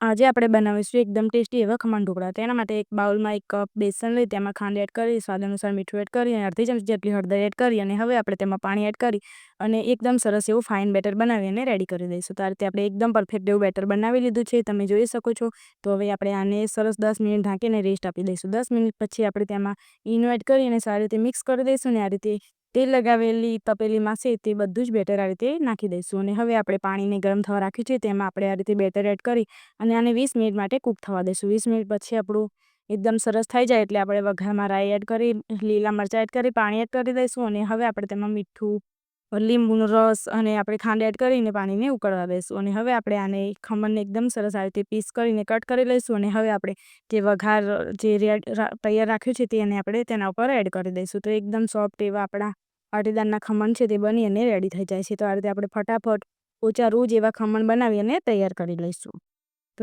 આજે આપણે બનાવીશું એકદમ ટેસ્ટી એવા ખમણ ઢોકળા. તેના માટે એક બાઉલમાં એક કપ બેસન લઈ, તેમાં ખાંડ એડ કરી, સ્વાદ અનુસાર મીઠું એડ કરી અને અડધી ચમચી જેટલી હળદર એડ કરી અને હવે આપણે તેમાં પાણી એડ કરી અને એકદમ સરસ એવું ફાઇન બેટર બનાવી અને રેડી કરી દઈશું. તો આ રીતે આપણે એકદમ પરફેક્ટ એવું બેટર બનાવી લીધું છે, તમે જોઈ શકો છો. તો હવે આપણે આને સરસ દસ મિનિટ ઢાંકીને રેસ્ટ આપી દઈશું. દસ મિનિટ પછી આપણે તેમાં ઈનો કરી અને સારી રીતે મિક્સ કરી દઈશું અને આ રીતે તેલ લગાવેલી તપેલીમાં છે તે બધું જ બેટર આ રીતે નાખી દઈશું અને હવે આપણે પાણીને ગરમ થવા રાખ્યું છે તેમાં આપણે આ રીતે બેટર એડ કરી અને આને વીસ મિનિટ માટે કૂક થવા દઈશું. વીસ મિનિટ પછી આપણું એકદમ સરસ થઈ જાય એટલે આપણે વઘારમાં રાઈ એડ કરી, લીલા મરચાં એડ કરી, પાણી એડ કરી દઈશું અને હવે આપણે તેમાં મીઠું, લીંબુનો રસ અને આપણે ખાંડ એડ કરીને પાણીને ઉકળવા દઈશું અને હવે આપણે આને ખમણને એકદમ સરસ આ રીતે પીસ કરીને કટ કરી લઈશું અને હવે આપણે જે વઘાર, જે તૈયાર રાખ્યું છે તેને આપણે તેના ઉપર એડ કરી દઈશું. તો એકદમ સોફ્ટ એવા આપણા પાટીદારના ખમણ છે તે બની અને રેડી થઈ જાય છે. તો આ રીતે આપણે ફટાફટ ઓછા રોજ જેવા ખમણ બનાવી અને તૈયાર કરી લઈશું. તો